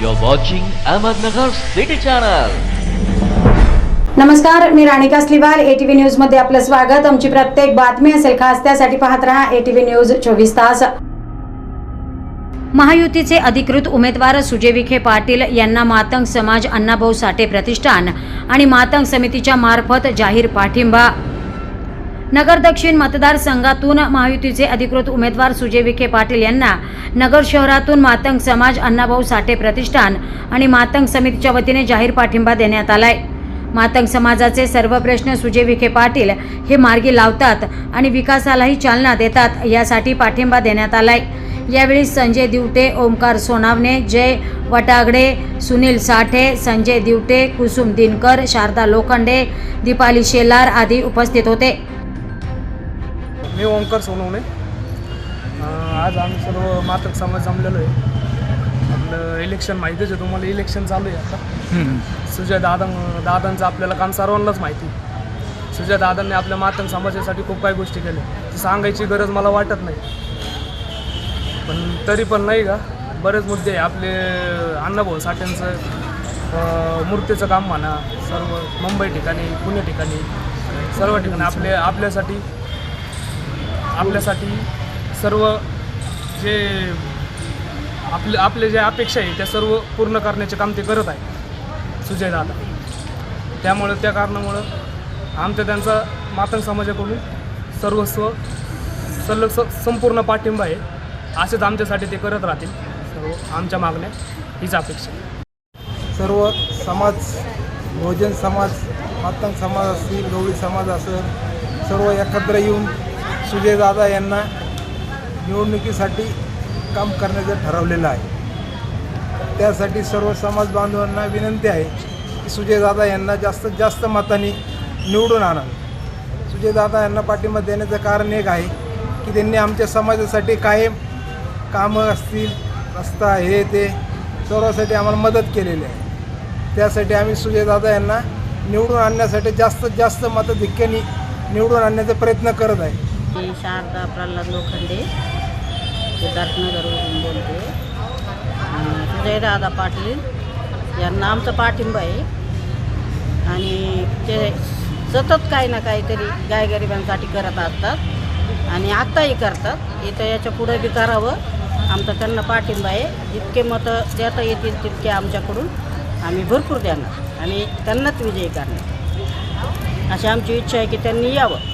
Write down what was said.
You're watching Ahmednagar City Channel. नमस्कार मी Ranika स्लिवाल. ATV न्यूजमध्ये आपलं स्वागत. आमची प्रत्येक बातमी असेल खास त्यासाठी पाहत रहा एटीव्ही न्यूज चोवीस तास. महायुतीचे अधिकृत उमेदवार सुजय विखे पाटील यांना मातंग समाज अण्णाभाऊ साठे प्रतिष्ठान आणि मातंग समितीच्या मार्फत जाहीर पाठिंबा. नगर दक्षिण मतदारसंघातून महायुतीचे अधिकृत उमेदवार सुजय विखे पाटील यांना नगर शहरातून मातंग समाज अण्णाभाऊ साठे प्रतिष्ठान आणि मातंग समितीच्या वतीने जाहीर पाठिंबा देण्यात आलाय. मातंग समाजाचे सर्व प्रश्न सुजय विखे पाटील हे मार्गी लावतात आणि विकासालाही चालना देतात यासाठी पाठिंबा देण्यात आलाय. यावेळी संजय दिवटे ओमकार सोनावणे जय वटागडे सुनील साठे संजय दिवटे कुसुम दिनकर शारदा लोखंडे दीपाली शेलार आदी उपस्थित होते. मी ओंकार सोनवणे. आज आम्ही सर्व मातक समाज जमलेलो आहे. आपलं इलेक्शन माहितीच आहे तुम्हाला इलेक्शन चालू आहे आता. सुजय दादा दादांचं आपल्याला काम सर्वांनाच माहिती आहे. सुजय दादांनी आपल्या मातंग समाजासाठी खूप काही गोष्टी केल्या. ती सांगायची गरज मला वाटत नाही. पण तरी पण नाही का बरेच मुद्दे आहे. आपले अण्णाभाऊ साठ्यांचं मूर्तीचं काम म्हणा सर्व मुंबई ठिकाणी पुणे ठिकाणी सर्व ठिकाणी आपले आपल्यासाठी आपल्यासाठी सर्व जे आपले आपले जे अपेक्षा आहे त्या सर्व पूर्ण करण्याचे काम ते करत आहे सुजय दादा. त्यामुळं त्या कारणामुळं आमच्या त्यांचा मातंग समाजाकडून सर्वस्व सल्ल स संपूर्ण पाठिंबा आहे. असेच आमच्यासाठी ते करत राहतील. सर्व आमच्या मागण्या हीच अपेक्षा सर्व समाज बहुजन समाज मातंग समाज असतील गवळी समाज असेल सर्व एकत्र येऊन सुजयदादा यांना निवडणुकीसाठी काम करण्याचं ठरवलेलं आहे. त्यासाठी सर्व समाज बांधवांना विनंती आहे की सुजयदादा यांना जास्तीत जास्त मतांनी निवडून आणावे सुजयदादा यांना पाठिंबा देण्याचं कारण एक आहे की त्यांनी आमच्या समाजासाठी कायम कामं असतील रस्ता हे ते सर्वासाठी आम्हाला मदत केलेली आहे. त्यासाठी आम्ही सुजयदादा यांना निवडून आणण्यासाठी जास्तीत जास्त मतधिक्याने निवडून आणण्याचा प्रयत्न करत आहे. मी शारदा प्रल्हाद लोखंडे सिद्धार्थनगरवरून बोलते. अं, पाटील यांना आमचा पाठिंबा आहे. आणि ते सतत काही ना काहीतरी गायगरिबांसाठी करत असतात आणि आत्ताही करतात. इथं याच्यापुढे बी करावं. आमचा त्यांना पाठिंबा आहे. जितके मतं देता येतील तितके आमच्याकडून आम्ही भरपूर देणार. आणि त्यांनाच विजयी करणार. अशी आमची इच्छा आहे की त्यांनी यावं.